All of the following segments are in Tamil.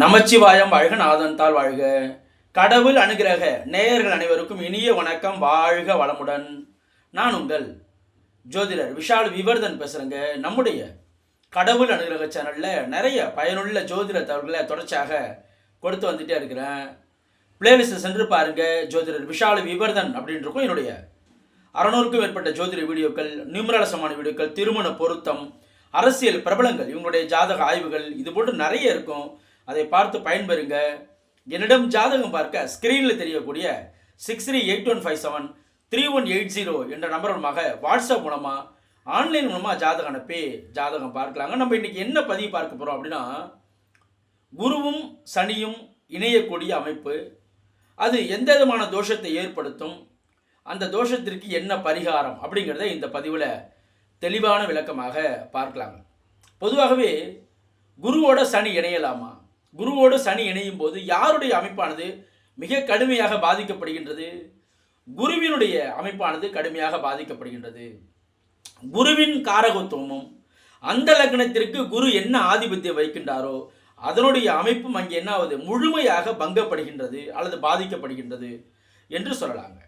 நமச்சிவாயம் வாழ்க நாதன்தால் வாழ்க. கடவுள் அனுகிரக நேயர்கள் அனைவருக்கும் இனிய வணக்கம். வாழ்க வளமுடன். நான் உங்கள் ஜோதிடர் விஷால் விவர்தன் பேசுகிறேங்க நம்முடைய கடவுள் அனுகிரக சேனலில் நிறைய பயனுள்ள ஜோதிட தகவல்களை தொடர்ச்சியாக கொடுத்து வந்துட்டே இருக்கிறேன். பிளேலிஸ்ட்டை சென்று பாருங்க. ஜோதிடர் விஷால் விவர்தன் அப்படின்றக்கும் இருக்கும் என்னுடைய அறநூறுக்கும் மேற்பட்ட ஜோதிட வீடியோக்கள் நியூமரலசமான வீடியோக்கள் திருமண பொருத்தம் அரசியல் பிரபலங்கள் இவங்களுடைய ஜாதக ஆய்வுகள் இது போன்று நிறைய இருக்கும். அதை பார்த்து பயன்பெறுங்க. என்னிடம் ஜாதகம் பார்க்க ஸ்க்ரீனில் தெரியக்கூடிய six three eight one five seven three one eight zero என்ற நம்பர் மூலமாக வாட்ஸ்அப் மூலமாக ஆன்லைன் மூலமாக ஜாதகம் அனுப்பி ஜாதகம் பார்க்கலாங்க. நம்ம இன்றைக்கி என்ன பதிவு பார்க்க போகிறோம் அப்படின்னா குருவும் சனியும் இணையக்கூடிய அமைப்பு. அது எந்த விதமான தோஷத்தை ஏற்படுத்தும் அந்த தோஷத்திற்கு என்ன பரிகாரம் அப்படிங்கிறத இந்த பதிவில் தெளிவான விளக்கமாக பார்க்கலாங்க. பொதுவாகவே குருவோட சனி இணையலாமா? குருவோடு சனி இணையும் போது யாருடைய அமைப்பானது மிக கடுமையாக பாதிக்கப்படுகின்றது? குருவினுடைய அமைப்பானது கடுமையாக பாதிக்கப்படுகின்றது. குருவின் காரகத்துவமும் அந்த லக்னத்திற்கு குரு என்ன ஆதிபத்தியம் வைக்கின்றாரோ அதனுடைய அமைப்பும் அங்கே என்ன ஆகுது முழுமையாக பங்கப்படுகின்றது அல்லது பாதிக்கப்படுகின்றது என்று சொல்லலாங்க.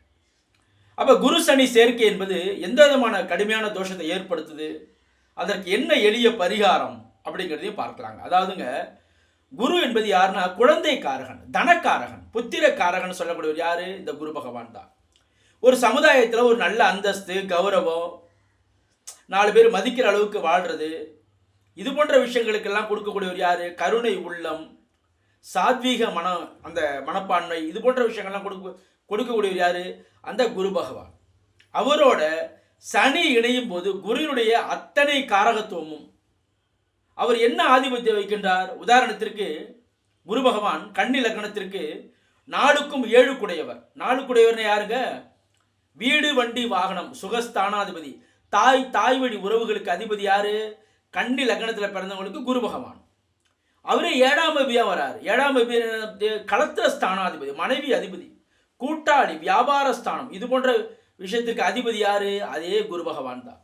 அப்போ குரு சனி சேர்க்கை என்பது எந்த விதமான கடுமையான தோஷத்தை ஏற்படுத்துது? அதற்கு என்ன எளிய பரிகாரம் அப்படிங்கிறதையும் பார்க்கலாங்க. அதாவதுங்க குரு என்பது யாருன்னா குழந்தை காரகன் தனக்காரகன் புத்திர காரகன் சொல்லக்கூடியவர் யாரு? இந்த குரு பகவான் தான். ஒரு சமுதாயத்தில் ஒரு நல்ல அந்தஸ்து கௌரவம் நாலு பேர் மதிக்கிற அளவுக்கு வாழ்றது இது போன்ற விஷயங்களுக்கெல்லாம் கொடுக்கக்கூடியவர் யாரு? கருணை உள்ளம் சாத்வீக மனம் அந்த மனப்பான்மை இது போன்ற விஷயங்கள்லாம் கொடுக்க கொடுக்கக்கூடியவர் யாரு? அந்த குரு பகவான். அவரோட சனி இணையும் போது குருவினுடைய அத்தனை காரகத்துவமும் அவர் என்ன ஆதிபத்தியம் வைக்கின்றார் உதாரணத்திற்கு குரு பகவான் கண்ணி லக்னத்திற்கு நாளுக்கும் ஏழு குடையவர் நாலு குடையவர்னு யாருங்க? வீடு வண்டி வாகனம் சுகஸ்தானாதிபதி. தாய் தாய் வழி உறவுகளுக்கு அதிபதி யாரு? கண்ணி லக்னத்தில் பிறந்தவங்களுக்கு குரு பகவான். அவரே ஏழாம் அபியா வராரு. ஏழாம் அபி களத்திர ஸ்தானாதிபதி மனைவி அதிபதி கூட்டாளி வியாபார ஸ்தானம். இது போன்ற விஷயத்திற்கு அதிபதி யாரு? அதே குரு பகவான் தான்.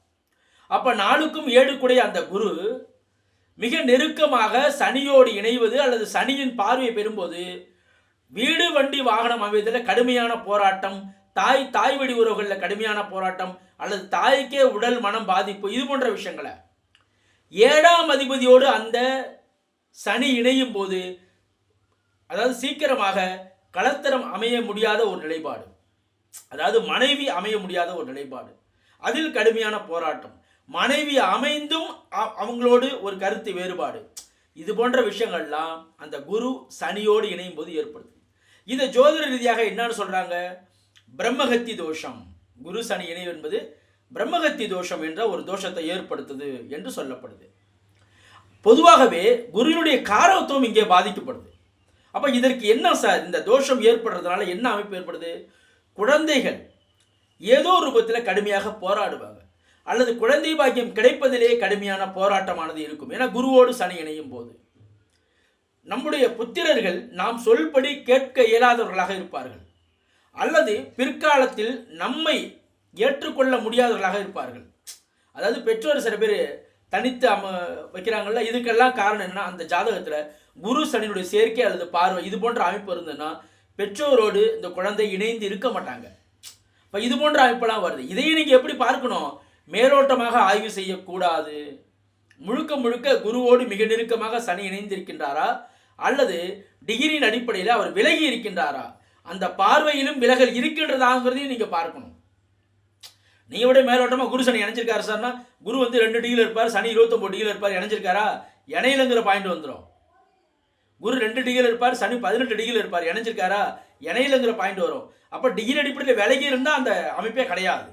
அப்போ நாளுக்கும் ஏழு குடைய அந்த குரு மிக நெருக்கமாக சனியோடு இணைவது அல்லது சனியின் பார்வையை பெறும்போது வீடு வண்டி வாகனம் அமைவதில் கடுமையான போராட்டம் தாய் தாய் வழி உறவுகளில் கடுமையான போராட்டம் அல்லது தாய்க்கே உடல் மனம் பாதிப்பு இது போன்ற விஷயங்களை. ஏழாம் அதிபதியோடு அந்த சனி இணையும் போது அதாவது சீக்கிரமாக கலத்தரம் அமைய முடியாத ஒரு நிலைப்பாடு. அதாவது மனைவி அமைய முடியாத ஒரு நிலைப்பாடு. அதில் கடுமையான போராட்டம். மனைவி அமைந்தும் அவங்களோடு ஒரு கருத்து வேறுபாடு. இது போன்ற விஷயங்கள்லாம் அந்த குரு சனியோடு இணையும் போது ஏற்படுது. இதை ஜோதிட ரீதியாக என்னன்னு சொல்றாங்க? பிரம்மகத்தி தோஷம். குரு சனி இணைவு என்பது பிரம்மகத்தி தோஷம் என்ற ஒரு தோஷத்தை ஏற்படுத்துது என்று சொல்லப்படுது. பொதுவாகவே குருவினுடைய காரவத்துவம் இங்கே பாதிக்கப்படுது. அப்போ இதற்கு என்ன சார் இந்த தோஷம் ஏற்படுறதுனால என்ன அமைப்பு ஏற்படுது? குழந்தைகள் ஏதோ ரூபத்தில் கடுமையாக போராடுவாங்க. அல்லது குழந்தை பாக்கியம் கிடைப்பதிலே கடுமையான போராட்டமானது இருக்கும். ஏன்னா குருவோடு சனி இணையும் போது. நம்முடைய புத்திரர்கள் நாம் சொல்படி கேட்க இயலாதவர்களாக இருப்பார்கள். அல்லது பிற்காலத்தில் நம்மை ஏற்றுக்கொள்ள முடியாதவர்களாக இருப்பார்கள். அதாவது பெற்றோர் சில பேர் தனித்து அம வைக்கிறாங்கல்ல இதுக்கெல்லாம் காரணம் என்னன்னா அந்த ஜாதகத்தில் குரு சனியினுடைய சேர்க்கை அல்லது பார்வை இது போன்ற அமைப்பு இருந்ததுன்னா பெற்றோரோடு இந்த குழந்தை இணைந்து இருக்க மாட்டாங்க. இப்போ இது போன்ற அமைப்பெல்லாம் வருது. இதையும் நீங்கள் எப்படி பார்க்கணும்? மேலோட்டமாக ஆய்வு செய்யக்கூடாது. முழுக்க முழுக்க குருவோடு மிக நெருக்கமாக சனி இணைந்திருக்கின்றாரா? அல்லது டிகிரியின் அடிப்படையில் அவர் விலகி இருக்கின்றாரா? அந்த பார்வையிலும் விலகல் இருக்கின்றதாங்கிறதையும் நீங்கள் பார்க்கணும். நீங்கள் விட மேலோட்டமாக குரு சனி இணைஞ்சிருக்காரு சார்னா குரு வந்து ரெண்டு டிகிரி இருப்பார் சனி இருபத்தொம்பது டிகிரி இருப்பார் இணைஞ்சிருக்காரா? இணையிலங்கிற பாயிண்ட் வந்துடும் குரு ரெண்டு டிகிரி இருப்பார் சனி பதினெட்டு டிகிரி இருப்பார் இணைஞ்சிருக்காரா? இணையிலங்கிற பாயிண்ட் வரும். அப்போ டிகிரி அடிப்படையில் விலகி இருந்தால் அந்த அமைப்பே கிடையாது.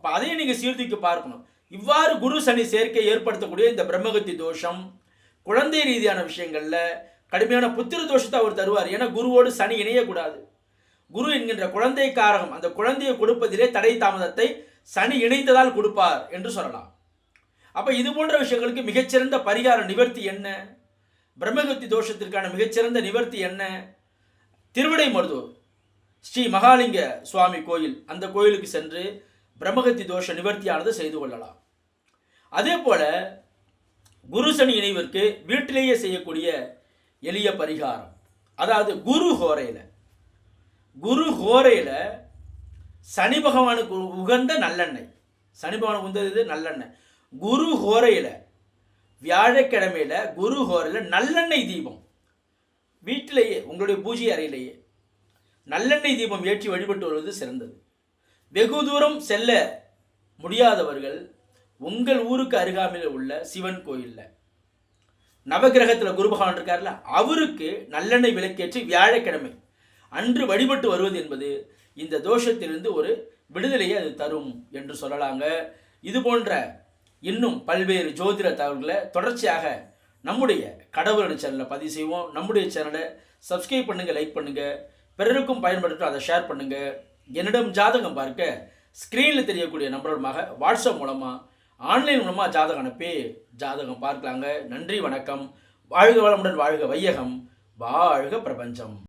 அப்போ அதையும் நீங்கள் சீர்தூக்கி பார்க்கணும். இவ்வாறு குரு சனி சேர்க்கை ஏற்படுத்தக்கூடிய இந்த பிரம்மகத்தி தோஷம் குழந்தை ரீதியான விஷயங்களில் கடுமையான புத்திர தோஷத்தை அவர் தருவார். ஏன்னா குருவோடு சனி இணையக்கூடாது. குரு என்கின்ற குழந்தை காரகம் அந்த குழந்தையை கொடுப்பதிலே தடை தாமதத்தை சனி இணைந்ததால் கொடுப்பார் என்று சொல்லலாம். அப்போ இது போன்ற விஷயங்களுக்கு மிகச்சிறந்த பரிகார நிவர்த்தி என்ன? பிரம்மகத்தி தோஷத்திற்கான மிகச்சிறந்த நிவர்த்தி என்ன? திருவிடை மருதூர் ஸ்ரீ மகாலிங்க சுவாமி கோயில். அந்த கோயிலுக்கு சென்று பிரம்மகத்தி தோஷ நிவர்த்தியானது செய்து கொள்ளலாம். அதே போல குரு சனி இணைவிற்கு வீட்டிலேயே செய்யக்கூடிய எளிய பரிகாரம். அதாவது குரு ஹோரையில். குரு ஹோரையில் சனி பகவானுக்கு உகந்த நல்லெண்ணெய். சனி பகவானுக்கு உகந்தது நல்லெண்ணெய். குரு ஹோரையில் வியாழக்கிழமையில் குரு ஹோரையில் நல்லெண்ணெய் தீபம். வீட்டிலேயே உங்களுடைய பூஜை அறையிலேயே. நல்லெண்ணெய் தீபம் ஏற்றி வழிபட்டு வருவது சிறந்தது. வெகு தூரம் செல்ல முடியாதவர்கள் உங்கள் ஊருக்கு அருகாமையில் உள்ள சிவன் கோயிலில். நவகிரகத்தில் குரு பகவான் இருக்கார்ல அவருக்கு நல்லெண்ணெய் விளக்கேற்றி வியாழக்கிழமை அன்று வழிபட்டு வருவது என்பது இந்த தோஷத்திலிருந்து ஒரு விடுதலையை அது தரும் என்று சொல்லலாங்க. இது போன்ற இன்னும் பல்வேறு ஜோதிட தகவல்களை தொடர்ச்சியாக நம்முடைய கடவுளோட சேனலில் பதிவு செய்வோம். நம்முடைய சேனலை சப்ஸ்கிரைப் பண்ணுங்கள் லைக் பண்ணுங்கள் பிறருக்கும் பயன்படுத்தும் அதை ஷேர் பண்ணுங்கள் என்னிடம் ஜாதகம் பார்க்க ஸ்க்ரீனில் தெரியக்கூடிய நம்பருமாக வாட்ஸ்அப் மூலமாக ஆன்லைன் மூலமாக ஜாதகம் அனுப்பி ஜாதகம் பார்க்கலாங்க. நன்றி வணக்கம். வாழ்க வளமுடன் வாழ்க வையகம். வாழ்க பிரபஞ்சம்.